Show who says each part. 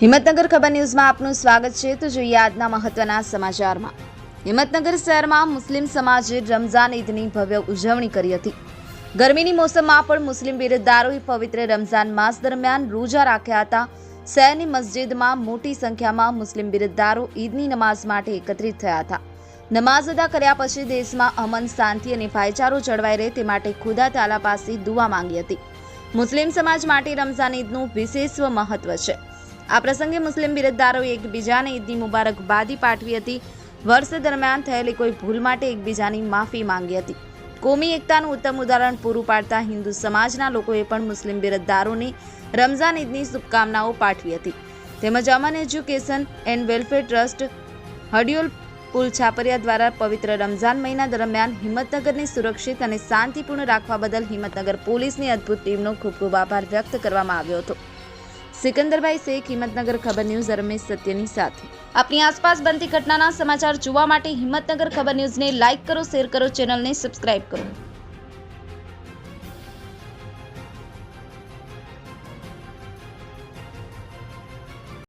Speaker 1: હિંમતનગર ખબર ન્યૂઝમાં આપનું સ્વાગત છે. તો જોઈએ આજના મહત્વના સમાચારમાં. હિંમતનગર શહેરમાં મુસ્લિમ સમાજે રમઝાન ઈદની ભવ્ય ઉજવણી કરી હતી. ગરમીની મોસમમાં પણ મુસ્લિમ બિરદદારોએ પવિત્ર રમઝાન માસ દરમિયાન રોજા રાખ્યા હતા. શહેરની મસ્જિદમાં મોટી સંખ્યામાં મુસ્લિમ બિરદદારો ઈદની નમાઝ માટે એકત્રિત થયા હતા. નમાઝ અદા કર્યા પછી દેશમાં અમન, શાંતિ અને ભાઈચારો જળવાઈ રહે તે માટે ખુદા તાલા પાસે દુઆ માંગી હતી. મુસ્લિમ સમાજ માટે રમઝાન ઈદનું વિશેષ મહત્વ છે. આ પ્રસંગે મુસ્લિમ બિરદદારોએ એકબીજાને ઈદની મુબારકબાદી પાઠવી હતી. વર્ષ દરમિયાન થયેલી કોઈ ભૂલ માટે એકબીજાની માફી માંગી હતી. કોમી એકતાનું ઉત્તમ ઉદાહરણ પૂરું પાડતા હિન્દુ સમાજના લોકોએ પણ મુસ્લિમ બિરદદારોને રમઝાન ઈદની શુભકામનાઓ પાઠવી હતી. તેમજ Aman education and welfare trust Hadiyol પુલ છાપરિયા દ્વારા પવિત્ર રમઝાન મહિના દરમિયાન હિંમતનગરને સુરક્ષિત અને શાંતિપૂર્ણ રાખવા બદલ હિંમતનગર પોલીસની અદ્ભુત ટીમનો ખૂબ ખૂબ આભાર વ્યક્ત કરવામાં આવ્યો હતો. સિકંદરભાઈ શેખ હિંમતનગર ખબર ન્યૂઝ રમેશ સત્યની સાથે. આપની આસપાસ બનતી ઘટનાના સમાચાર જોવા માટે હિંમતનગર ખબર ન્યૂઝને લાઇક કરો, શેર કરો, ચેનલને સબસ્ક્રાઇબ કરો.